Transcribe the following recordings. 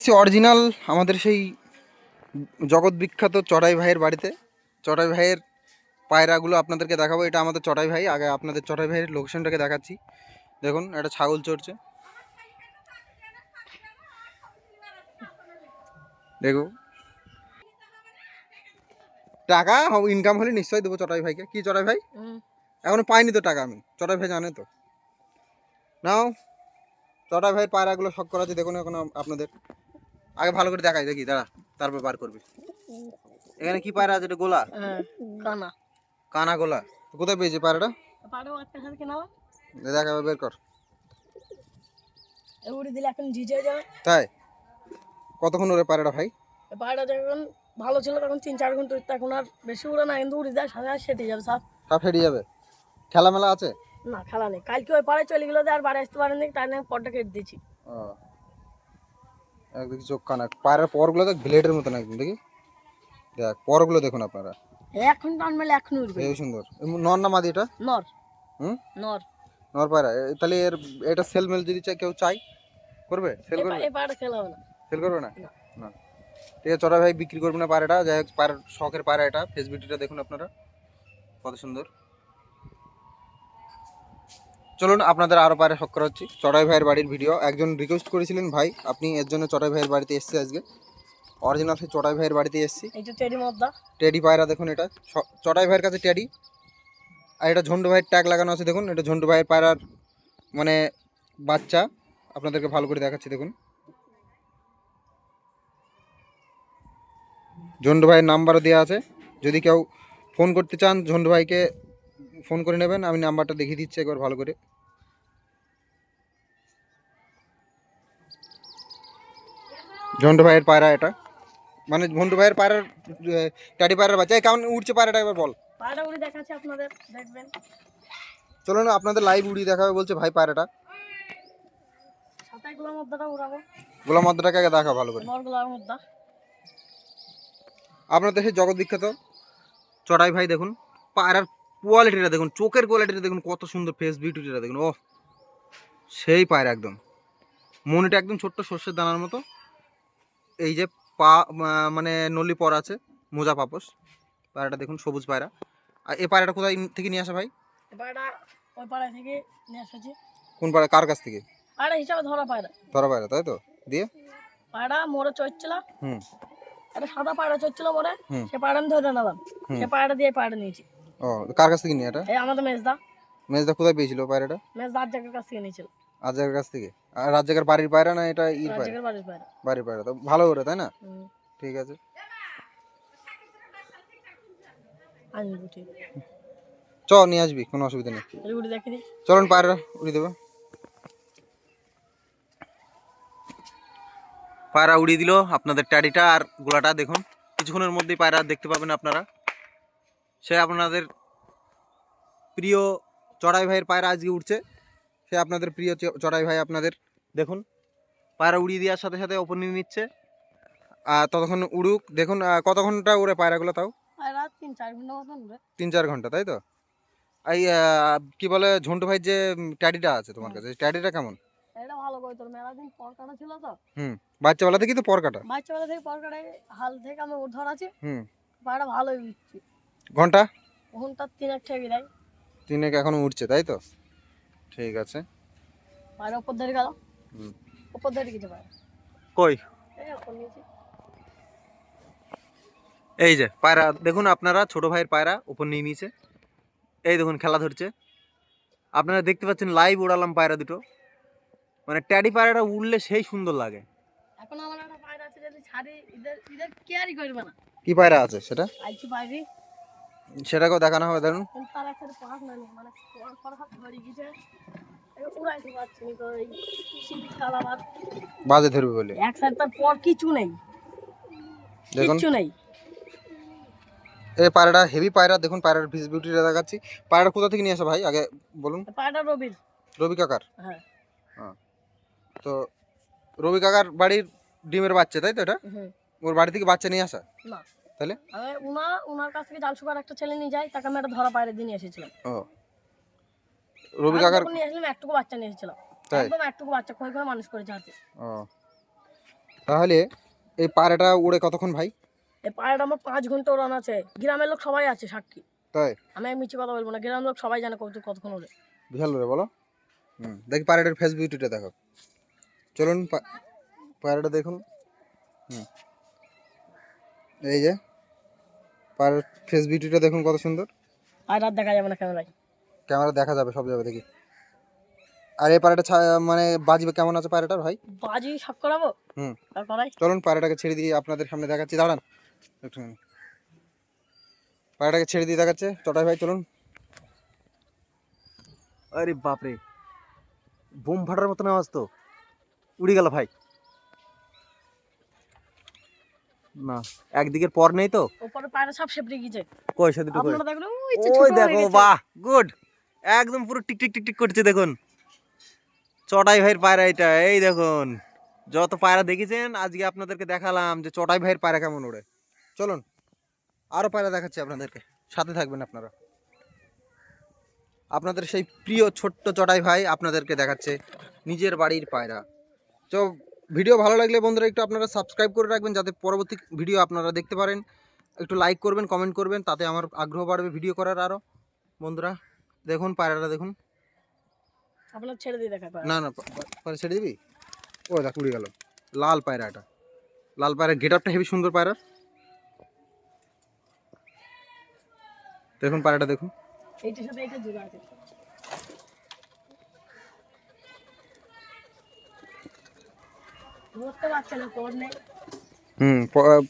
সে original আমাদের সেই জগৎ বিখ্যাত চড়াই ভাইয়ের বাড়িতে। চড়াই ভাইয়ের পায়রাগুলো আপনাদেরকে দেখাবো। এটা আমাদের চড়াই ভাই। আগে আপনাদের চড়াই ভাইয়ের লোকেশনটাকে দেখাচ্ছি। দেখুন একটা ছাগল চড়ছে। দেখো। টাকা ইনকাম হলে নিশ্চয়ই দেবো চটাই ভাইকে। কি চটাই ভাই? এখনও পাইনি তো টাকা আমি। চটাই ভাই জানে তো। নাও। চটাই ভাইয়ের পায়রাগুলো শখ করা আছে দেখুন এখন আপনাদের। আগে ভালো করে দেখাই দেখি দাঁড়া তারপর বার করবি। এখানে কি পায়রা আছে? এটা গোলা? কানা। কানা গোলা? কোথায় পেয়েছে পায়রাটা? দেখা বের কর। উড়ে দিলে এখন জিজে যাবে। তাই? কতক্ষণ ওরে পায়রাটা ভাই? পাড়া যখন ভালো ছিল তখন তিন চার ঘণ্টা উঠতে এখন আর বেশি উড়ে না কিন্তু উড়ে যায় সাথে সেটে যাবে সব সব ফেটে যাবে। খেলা মেলা আছে? না খেলা নেই। কালকে ওই পাড়ায় চলে গেলো আর বাড়ি আসতে পারেনি তাই নিয়ে পরটা কেটে দিয়েছি। ও। একদিকে চোখ কানা পায়রার পরগুলো দেখ ব্লেডের মতন একদম দেখি? দেখ পরগুলো দেখুন আপনারা। এখন টান মেলে এখন উঠবে। এই সুন্দর। নর না মাদি এটা? নর। হুম? নর। নর পায়রা। তাহলে এর এটা সেল মেল যদি চাই কেউ চাই করবে? সেল করবে? এই খেলা হবে না। সেল করবে না? না। ঠিক আছে চড়া ভাই বিক্রি করবে না পায়রাটা। যাই হোক পায়রা শখের পায়রা এটা। ফেসবিটিটা দেখুন আপনারা। কত সুন্দর। চলুন আপনাদের আরও পায়রা শখ করা হচ্ছে চড়াই ভাইয়ের বাড়ির ভিডিও একজন রিকোয়েস্ট করেছিলেন ভাই আপনি এর জন্য চড়াই ভাইয়ের বাড়িতে এসছে আজকে। অরিজিনাল সেই চড়াই ভাইয়ের বাড়িতে এসছি। টেডি মদ্দা। টেডি পায়রা দেখুন এটা। চড়াই ভাইয়ের কাছে টেডি আর এটা ঝন্ডু ভাইয়ের ট্যাগ লাগানো আছে দেখুন। এটা ঝন্ডু ভাইয়ের পায়রার মানে বাচ্চা। আপনাদেরকে ভালো করে দেখাচ্ছি দেখুন। ঝন্ডু ভাইয়ের নাম্বারও দেওয়া আছে। যদি কেউ ফোন করতে চান ঝন্ডু ভাইকে ফোন করে নেবেন আমি নাম্বারটা দেখিয়ে দিচ্ছি একবার ভালো করে। ঝন্ডু ভাইয়ের পায়রা এটা। মানে ঝন্ডু ভাইয়ের পায়রার ট্যাডি পায়রার বাচ্চা। কেমন উঠছে পায়রাটা একবার বল। পাড়া উড়ে দেখাচ্ছি আপনাদের দেখবেন। চলো না আপনাদের লাইভ উড়িয়ে দেখাবে বলছে ভাই পায়রাটা। উড়াবো। গোলাম আগে দেখা ভালো করে। আপনাদের সেই জগৎ বিখ্যাত চড়াই ভাই দেখুন পায়রার কোয়ালিটিটা দেখুন চোখের কোয়ালিটিটা দেখুন কত সুন্দর ফেস বিউটিটা দেখুন ও সেই পায়রা একদম। মনিটা একদম ছোট্ট সর্ষের দানার মতো। এই যে পা মানে নলি পর আছে মোজা পাপস পায়রাটা দেখুন সবুজ পায়রা। আর এ পায়রাটা কোথায় থেকে নিয়ে আসা ভাই? ওই পাড়া থেকে নিয়ে কোন পায়রা কার কাছ থেকে? পাড়া হিসাবে ধরা পায়রা। ধরা পায়রা তাই তো? দিয়ে? পাড়া মোড়ে চড়ছিল। হুম। একটা সাদা পায়রা চড়ছিল মোড়ে সে পায়রা আমি ধরে নিলাম। সে পায়রাটা দিয়ে পায়রা নিয়েছি। ও কার কাছ থেকে নিয়ে এটা? এই আমাদের মেজদা। মেজদা কোথায় পেয়েছিল পায়রাটা? মেজদা জায়গার কাছ থেকে নিয়েছিল। রাজ্জাকের কাছ থেকে? আর রাজ্জাকের বাড়ির পায়রা না এটা ইর পায়রা? জায়গার বাড়ির পায়রা। বাড়ির পায়রা তো ভালো ওরে তাই না? ঠিক আছে। আনব ঠিক চ নিয়ে আসবি কোনো অসুবিধা নেই। উড়ে দেখে দিই চলুন পায়রা উড়িয়ে দেবো। পায়রা উড়িয়ে দিল আপনাদের ট্যাডিটা আর গোলাটা দেখুন। কিছুক্ষণের মধ্যেই পায়রা দেখতে পাবেন আপনারা। সে আপনাদের প্রিয় চড়াই ভাইয়ের পায়রা আজকে উঠছে। সে আপনাদের প্রিয় চড়াই ভাই আপনাদের দেখুন পায়রা উড়িয়ে দেওয়ার সাথে সাথে ওপর নিয়ে নিচ্ছে। আর ততক্ষণ উড়ুক দেখুন কত ঘণ্টা উড়ে পায়রাগুলো তাও? পায়রা তিন চার ঘণ্টা তিন চার ঘণ্টা তাই তো? এই কি বলে ঝন্টু ভাই যে ট্যাডিটা আছে তোমার কাছে ট্যাডিটা কেমন? এটা ভালো করে তোর মেলা দিন পর কাটা ছিল তো। হুম বাচ্চাবেলা থেকেই তো পর কাটা? বাচ্চাবেলা থেকে পর কাটাই হাল থেকে আমি ওর ধরাছি হুম। পায়রা ভালোই উঠছি ঘণ্টা? ঘণ্টা তিন এক ঠেকে দেয়। তিনেক এখনও উঠছে তাই তো? ঠিক আছে। পায়রা উপর ধরে গেল। উপর ধরে পায়রা কই? এই এই যে পায়রা দেখুন আপনারা ছোট ভাইয়ের পায়রা উপর নিয়ে নিয়েছে। এই দেখুন খেলা ধরছে। আপনারা দেখতে পাচ্ছেন লাইভ উড়ালাম পায়রা দুটো। মানে ট্যাডি পায়রাটা উড়লে সেই সুন্দর লাগে। এখন আমার একটা পায়রা আছে যদি ছাড়ি এদের এদের কেয়ারই করবে না। কি পায়রা আছে সেটা? আইছি পায়রি। সেটাকেও দেখানো হবে ধরুন। মানে বাজে ধরবে বলে। এক সাইড তার পর কিছু নেই। দেখুন। কিচ্ছু নেই। এই পায়রাটা হেভি পায়রা দেখুন পায়রার ভিজ বিউটিটা দেখাচ্ছি। পায়রা কোথা থেকে নিয়ে আসা ভাই? আগে বলুন। পায়রা রবির। রবি কাকার? হ্যাঁ। তো রবি কাকার বাড়ির ডিমের বাচ্চা তাই তো এটা? হুম। ওর বাড়ি থেকে বাচ্চা নিয়ে আসা? না। তাহলে? উনা উনার কাছ থেকে জাল সুপার একটা ছেলে নিয়ে যাই তাকে আমি একটা ধরা পায়রা দিয়ে নিয়ে এসেছিলাম। ও। রবি কাকার নিয়ে একটুকু বাচ্চা নিয়ে এসেছিলাম। একদম একটুকু বাচ্চা খই খই মানুষ করেছে হাতে। ও। তাহলে এই পায়রাটা উড়ে কতক্ষণ ভাই? এই পায়রাটা আমার পাঁচ ঘণ্টা ওড়ান আছে। গ্রামের লোক সবাই আছে সাক্ষী। তাই? আমি মিছি কথা বলব না গ্রামের লোক সবাই জানে কত কতক্ষণ ওড়ে বিশাল রে বলো। হুম দেখি পায়রাটার ফেস বিউটিটা দেখো। চলুন পায়রাটা দেখুন। হুম। এই যে। পায়রার ফেস বিউটিটা দেখুন কত সুন্দর। পায়রা দেখা যাবে না ক্যামেরায় ক্যামেরা দেখা যাবে সব যাবে দেখি আর এই ছা- মানে বাজবে কেমন আছে পায়রাটার ভাই? বাজি সব করাবো? হুম। আর চলুন পায়রাটাকে ছেড়ে দিয়ে আপনাদের সামনে দেখাচ্ছি। দাঁড়ান। একটুখানি। পায়রাটাকে ছেড়ে দিয়ে দেখাচ্ছে। চটাই ভাই চলুন। আরে বাপরে। বোম ফাটার মতন আওয়াজ তো। উড়ে গেল ভাই। না একদিকের পর নেই তো? ওপরে পায়রা সব গিয়েছে। কই আপনারা ওই যে ওই দেখো বাহ গুড। একদম পুরো টিক টিক টিক টিক করছে দেখুন। চটাই ভাইয়ের পায়রা এটা এই দেখুন। যত পায়রা দেখেছেন আজকে আপনাদেরকে দেখালাম যে চটাই ভাইয়ের পায়রা কেমন ওড়ে। চলুন আরও পায়রা দেখাচ্ছি আপনাদেরকে। সাথে থাকবেন আপনারা। আপনাদের সেই প্রিয় ছোট্ট চটাই ভাই আপনাদেরকে দেখাচ্ছে নিজের বাড়ির পায়রা। তো ভিডিও ভালো লাগলে বন্ধুরা একটু আপনারা সাবস্ক্রাইব করে রাখবেন যাতে পরবর্তী ভিডিও আপনারা দেখতে পারেন। একটু লাইক করবেন কমেন্ট করবেন তাতে আমার আগ্রহ বাড়বে ভিডিও করার আরও বন্ধুরা দেখুন পায়রাটা দেখুন। আপনার ছেড়ে দিয়ে দেখা না না পা- পা- ছেড়ে দিবি? ও দেখ উড়ে গেল। লাল পায়রা এটা। লাল পায়রা গেট আপটা হেভি সুন্দর পায়রার। দেখুন পায়রাটা দেখুন। এইটার সাথে এইটা জোড়া আছে। ধরতে পারছে না পর নেই। হুম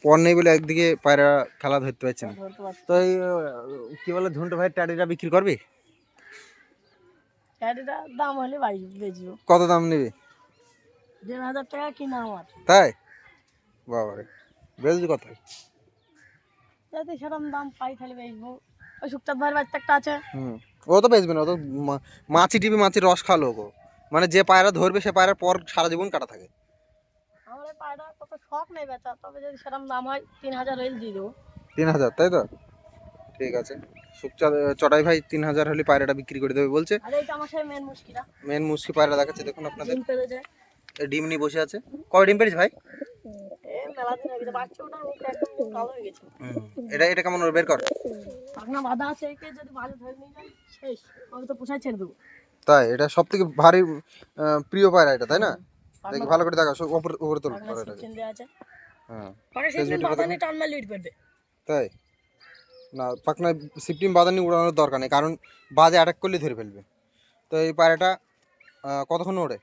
পর নেই বলে একদিকে পায়রা খেলা ধরতে পারছে না। ধরতে তো এই কি বলে ভাই ট্যাডিটা বিক্রি করবি? দাম হলে বাড়ি বেচবো। কত দাম নেবে? দেড় হাজার টাকা কিনা আমার। তাই? কথাই যাতে সেরকম দাম পাই তাহলে বেচবো। ওই শুক্তার ভাইয়ের বাড়িতে একটা আছে। হুম ও তো বেচবে না ও তো মাছি টিপি মাছির রস খালো গো মানে যে পায়রা ধরবে সে পায়রার পর সারা জীবন কাটা থাকে। পায়রা শখ নেই বেচা তবে যদি সেরকম দাম হয় তিন হাজার হইল দিয়ে দেবো। তিন হাজার তাই তো? ঠিক আছে। চটাই ভাই তিন হাজার হলে পায়রাটা বিক্রি করে দেবে বলছে। আর এইটা আমার সেই মেন মেন মুসকি পায়রা দেখাচ্ছে দেখুন আপনাদের। ডিম পেরে যায় ডিম নিয়ে বসে আছে। কয় ডিম ভাই? এ মেলা দিন হয়ে গেছে। বাচ্চা ওটার মুখটা একদম কালো হয়ে গেছে। এটা এটা কেমন ওর? বের কর। পাখনা বাঁধা আছে একে যদি ভালো ধরে নিয়ে যায় শেষ। আমি তো পোষায় ছেড়ে দেবো। তাই এটা সব থেকে ভারী প্রিয় পায়রা এটা তাই না? দেখি ভালো করে দেখা সব উপরে উপরে তোল আছে হ্যাঁ সিস্টেম টান মারলে উঠ পেটে তাই? না পাকনা বাদানি উড়ানোর দরকার নেই কারণ বাজে অ্যাটাক করলে ধরে ফেলবে। তো এই পায়রাটা কতক্ষণ ওড়ে?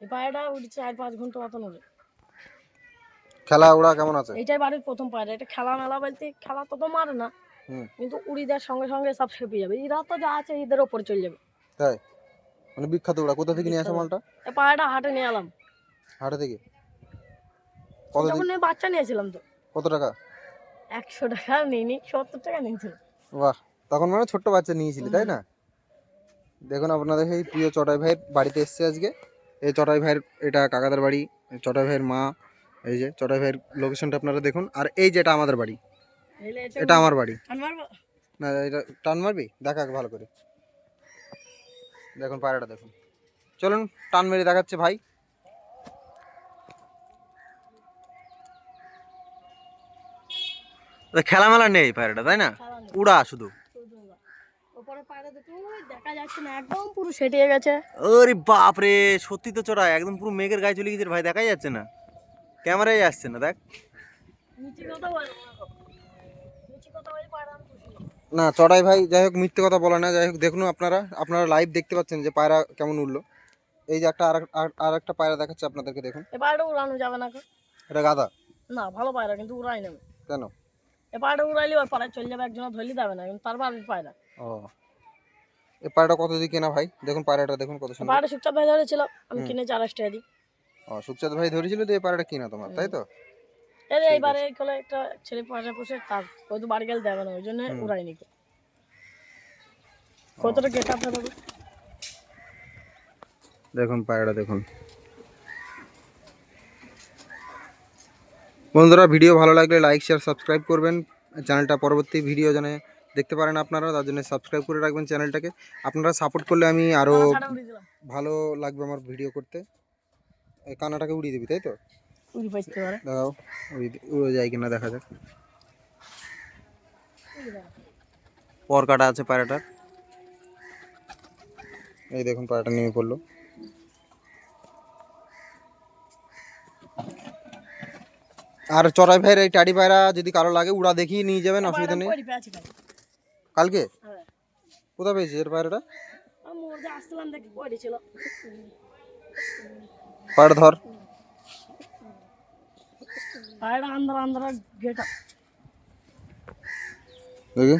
এই পায়রাটা উঠছে চার পাঁচ ঘণ্টা মতন ওরে খেলা ওড়া কেমন আছে? এইটাই বাড়ির প্রথম পায়রা এটা খেলা মেলা বলতে খেলা তো মারে না কিন্তু উড়ি দেওয়ার সঙ্গে সঙ্গে সব সেপে যাবে। এরা তো যা আছে এদের ওপরে চলে যাবে। তাই? মানে বিখ্যাত ওড়া কোথা থেকে নিয়ে আসে মালটা? এই পায়রাটা হাটে নিয়ে এলাম। হাটে থেকে? কত এই বাচ্চা নিয়েছিলাম তো। কত টাকা? একশো টাকা নিইনি সত্তর টাকা নিয়েছিল বাহ তখন মানে ছোট্ট বাচ্চা নিয়েছিলি তাই না? দেখুন আপনাদের এই প্রিয় চটাই ভাইয়ের বাড়িতে এসছে আজকে। এই চটাই ভাইয়ের এটা কাকাদের বাড়ি চটাই ভাইয়ের মা এই যে চটাই ভাইয়ের লোকেশনটা আপনারা দেখুন। আর এই যেটা আমাদের বাড়ি এটা আমার বাড়ি। না এটা টান মারবি? দেখা ভালো করে। দেখুন পায়রাটা দেখুন। চলুন টান মেরে দেখাচ্ছে ভাই। খেলা মেলা নেই পায়রাটা তাই না? উড়া শুধু। ওরা। না বাপ রে সত্যি তো চড়া একদম পুরো মেঘের গায়ে চলে গেছে ভাই দেখাই যাচ্ছে না। ক্যামেরায় আসছে না দেখ। না। না চড়াই ভাই যাই হোক মিথ্যে কথা বলে না যাই হোক দেখুন আপনারা আপনারা লাইভ দেখতে পাচ্ছেন যে পায়রা কেমন উঠল এই যে একটা আর একটা পায়রা দেখাচ্ছে আপনাদেরকে দেখুন। উড়ানো যাবে না এটা গাদা না ভালো পায়রা কিন্তু উড়াই নেবে কেন? এ পায়রাটা উড়াইলে ওর পাড়ায় চলে যাবে একজন ধরলে যাবে না কিন্তু তার বাড়ির পায়রা ও। এই পায়রাটা কত দিয়ে কেনা ভাই? দেখুন পায়রাটা দেখুন কত সুন্দর। পায়রাটা সুচাপ ভাই ধরেছিল আমি। কিনেছি আড়াইশ টাকা দিই। ও সুখচাঁদ ভাই ধরেছিল তো এই পায়রাটা কিনা তোমার তাই তো? এই এইবারে এই কলে একটা ছেলে পায়রা পুষে তার ওই তো বাড়ি গেলে দেবে না ওই জন্য। উড়াইনি কতটা গেট আপ দেখুন পায়রাটা দেখুন। বন্ধুরা ভিডিও ভালো লাগলে লাইক শেয়ার সাবস্ক্রাইব করবেন। চ্যানেলটা পরবর্তী ভিডিও যেন দেখতে পারেন আপনারা তার জন্য সাবস্ক্রাইব করে রাখবেন চ্যানেলটাকে আপনারা সাপোর্ট করলে আমি আরও ভালো লাগবে আমার ভিডিও করতে। এই কানাটাকে উড়িয়ে দিবি তাই তো? উড়ি দেখাও উড়ে যায় কিনা দেখা যাক। পর কাটা আছে পায়রাটার। এই দেখুন পায়রাটা নেমে পড়ল। আর চড়াই ভাইয়ের এই টাডি পায়রা যদি কারও লাগে উড়া দেখিয়ে নিয়ে যাবেন অসুবিধা নেই। উড়ি পেয়েছি খালি কালকে? হ্যাঁ। কোথায় পেয়েছি এর পায়রাটা আমি ওর যে আসলাম দেখি পড়ে ছিল পায়রা ধর। পায়রা আন্ধার আন্ধার গেটা দেখি।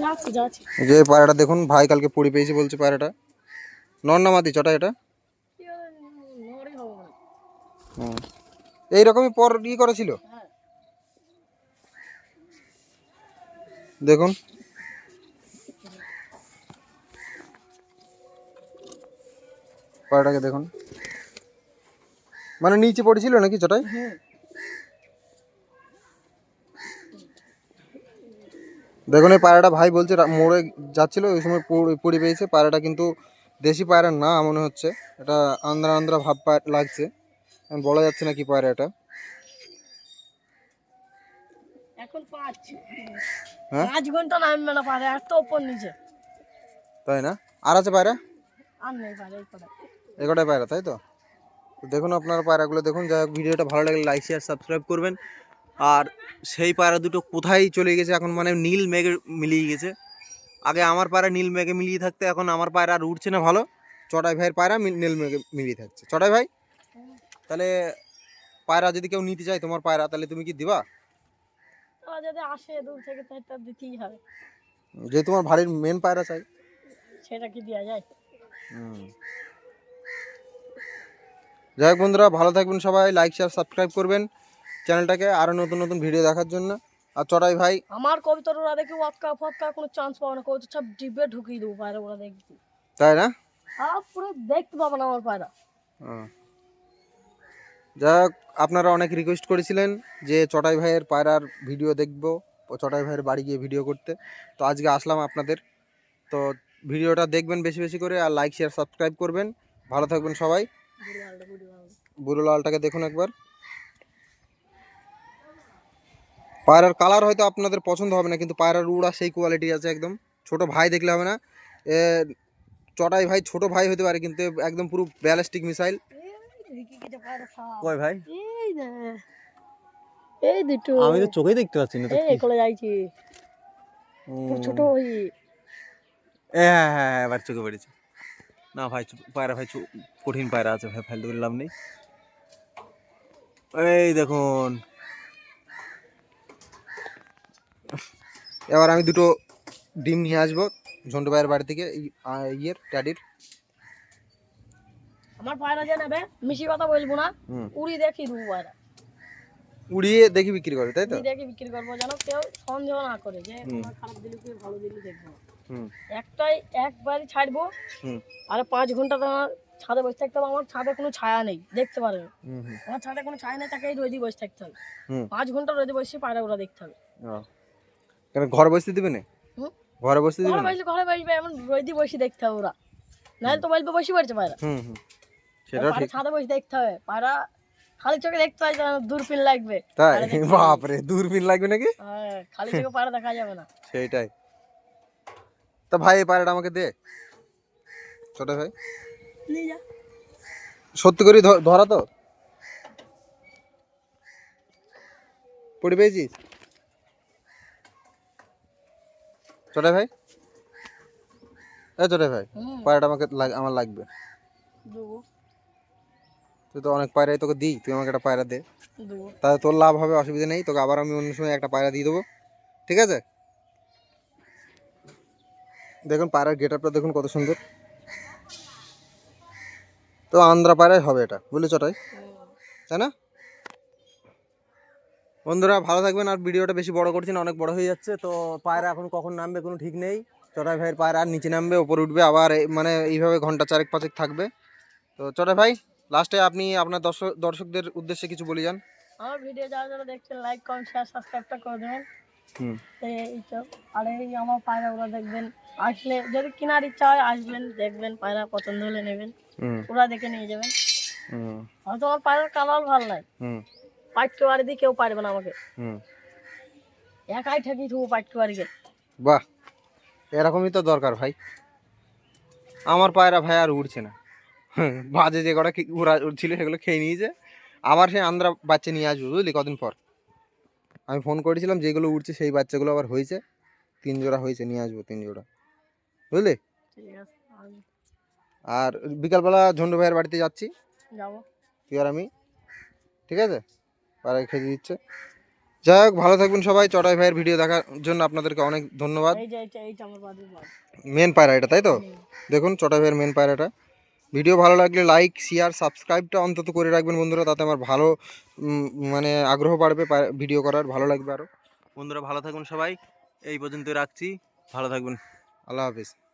যাচ্ছে যাচ্ছে। এই যে এই পায়রাটা দেখুন ভাই কালকে পড়ে পেয়েছি বলছে পায়রাটা নর না মাতি চটা এটা এইরকমই পর ই করেছিল? দেখুন। পায়রাটাকে দেখুন। মানে নিচে পড়েছিল নাকি চটাই দেখুন, এই পায়রাটা ভাই বলছে মোড়ে যাচ্ছিল, ওই সময় পড়ে পেয়েছে। পায়রাটা কিন্তু দেশি পায়রা না মনে হচ্ছে। এটা আন্দ্রা আন্দ্রা ভাব পায়- লাগছে। বলা যাচ্ছে না কি পায়রা এটা। এখন হ্যাঁ? পাঁচ ঘণ্টা নামবে না পারে এত ওপর নিচে। তাই না? আর আছে পায়রা? আর নেই পায়রা তাই তো? তো দেখুন আপনার পায়রাগুলো দেখুন। যাই হোক ভিডিওটা ভালো লাগলে লাইক শেয়ার সাবস্ক্রাইব করবেন। আর সেই পায়রা দুটো কোথায় চলে গেছে? এখন মানে নীল মেঘে মিলিয়ে গেছে। আগে আমার পায়রা নীল মেঘে মিলিয়ে থাকতে এখন আমার পায়রা আর উঠছে না ভালো। চটাই ভাইয়ের পায়রা নীল মেঘে মিলিয়ে থাকছে। চটাই ভাই তাহলে পায়রা যদি কেউ নিতে চায় তোমার পায়রা তাহলে তুমি কি দিবা? যদি আসে দূর থেকে তো এটা দিতেই হবে। যে তোমার ভারীর মেন পায়রা চাই সেটা কি দেওয়া যায়? যাই হোক বন্ধুরা ভালো থাকবেন সবাই লাইক শেয়ার সাবস্ক্রাইব করবেন। চ্যানেলটাকে আরও নতুন নতুন ভিডিও দেখার জন্য। আর চটাই ভাই? আমার কবিতার ওরা দেখি ওয়াক্কা ফক্কা কোনো চান্স পাবে না। কবিতা সব ডিবে ঢুকিয়ে দেবো পায়রা ওরা দেখছি তাই না? আর পুরো দেখতে পাবে না আমার পায়রা হোক আপনারা অনেক রিকোয়েস্ট করেছিলেন যে চটাই ভাইয়ের পায়রার ভিডিও দেখব চটাই ভাইয়ের বাড়ি গিয়ে ভিডিও করতে। তো আজকে আসলাম আপনাদের। তো ভিডিওটা দেখবেন বেশি বেশি করে আর লাইক শেয়ার সাবস্ক্রাইব করবেন। ভালো থাকবেন সবাই। বুড়ো লালটাকে দেখুন একবার। পায়রার কালার হয়তো আপনাদের পছন্দ হবে না কিন্তু পায়রার উড়া সেই কোয়ালিটি আছে একদম। ছোট ভাই দেখলে হবে না। এ চটাই ভাই ছোট ভাই হতে পারে কিন্তু একদম পুরো ব্যালিস্টিক মিসাইল এই দেখি কি যে পায়রা সাপ। কয় ভাই এই দুটো। আমি তো চোখেই দেখতে পাচ্ছি না তো এই কোলে যাইছি। ছোট ওই হ্যাঁ হ্যাঁ হ্যাঁ এবার চোখে পড়েছে। না ভাই পায়রা ভাই কঠিন পায়রা আছে ভাই ফালতু লাভ নেই। এই দেখুন এবার আমি দুটো ডিম নিয়ে আসব ঝন্টু ভাইয়ের বাড়ি থেকে ইয়ের ড্যাডির আমার পায়রা যে নেবে মিশি কথা বলব না উড়ি দেখি দেবো পায়রা উড়িয়ে দেখি বিক্রি করে তাই তো? দেখি বিক্রি করব যেন কেউ সন্দেহ না করে যে। খারাপ দিলে কি ভালো দিলে দেখব। হুম। একটাই একবারই ছাড়বো হুম। আর পাঁচ ঘণ্টা তোমার ছাদে বসে থাকতে হবে আমার ছাদে কোনো ছায়া নেই দেখতে পারবে? আমার ছাদে কোনো ছায়া নেই তাকে রোদি বসে থাকতে হবে। হুম। পাঁচ ঘণ্টা রোদে বসে পায়রা ওরা দেখতে হবে। কেন ঘরে বসতে দিবে না? ঘরে বসতে দিবে ঘরে না? ঘরে বসবে এমন রোদি বসে দেখতে হবে ওরা। নাহলে তো বলবে বসে পড়ছে পায়রা। হুম হুম। পায়রা ঠিক। ছাদে বসে দেখতে হবে। পায়রা খালি চোখে দেখতে হয় যেন দূরবীন লাগবে। তাই? দেখতে বাপরে দূরবীন লাগবে নাকি? হ্যাঁ, খালি চোখে পায়রা দেখা যাবে না। সেইটাই। তা ভাই এই পায়রাটা আমাকে দে। ছোট ভাই। নিয়ে যা। সত্যি করে ধরা তো। পড়ে পেয়েছিস? ছোট ভাই? এ ছোট ভাই পায়রাটা আমাকে লাগ- আমার লাগবে। দেবো। তুই তো অনেক পায়রাই তোকে দিই তুই আমাকে একটা পায়রা দে। তাহলে তোর লাভ হবে অসুবিধা নেই তোকে আবার আমি অন্য সময় একটা পায়রা দিয়ে দেবো। ঠিক আছে? দেখুন পায়রার গেট আপটা দেখুন কত সুন্দর। তো আন্ধ্রা পায়রাই হবে এটা বুঝলি চটাই তাই না? বন্ধুরা ভালো থাকবেন আর ভিডিওটা বেশি বড় করছি না অনেক বড় হয়ে যাচ্ছে। তো পায়রা এখন কখন নামবে কোনো ঠিক নেই। চটাই ভাইয়ের পায়রা আর নিচে নামবে ওপরে উঠবে আবার মানে এইভাবে ঘণ্টা চারেক পাঁচেক থাকবে। তো চটাই ভাই লাস্টে আপনি আপনার দর্শক দর্শকদের উদ্দেশ্যে কিছু বলে যান। আমার ভিডিও যারা যারা দেখছেন লাইক কমেন্ট শেয়ার সাবস্ক্রাইবটা করে দেবেন। আর এই আমার পায়রাগুলো দেখবেন আসলে যদি কেনার ইচ্ছা হয় আসবেন দেখবেন পায়রা পছন্দ হলে নেবেন। ওরা দেখে নিয়ে যাবেন। হয়তো আমার পায়রার কালার ভালো নাই। হুম পাইটকে বাড়ি দিয়ে কেউ পারবে না আমাকে। হুম। একাই ঠেকি থুবো পাইটকে বাড়িকে বাহ এরকমই তো দরকার ভাই। আমার পায়রা ভাই আর উড়ছে না। বাজে যে কটা উড়া উড়ছিল সেগুলো খেয়ে নিয়েছে। আবার সেই আন্দ্রা বাচ্চা নিয়ে আসব বুঝলি কদিন পর। আমি ফোন করেছিলাম যেগুলো উঠছে সেই বাচ্চাগুলো আবার হয়েছে। তিন জোড়া হয়েছে নিয়ে আসব তিন জোড়া। বুঝলি? আর বিকালবেলা ঝন্ডু ভাইয়ের বাড়িতে যাচ্ছি। যাব। তুই আর আমি। ঠিক আছে? পায়রা খেতে দিচ্ছে। যাই হোক ভালো থাকবেন সবাই। চড়াই ভাইয়ের ভিডিও দেখার জন্য আপনাদেরকে অনেক ধন্যবাদ। মেন পায়রা এটা তাই তো? দেখুন চটাই ভাইয়ের মেন পায়রাটা। ভিডিও ভালো লাগলে লাইক শেয়ার সাবস্ক্রাইবটা অন্তত করে রাখবেন বন্ধুরা তাতে আমার ভালো মানে আগ্রহ বাড়বে পায়- ভিডিও করার ভালো লাগবে আরও বন্ধুরা ভালো থাকবেন সবাই। এই পর্যন্ত রাখছি। ভালো থাকবেন। আল্লাহ হাফিজ।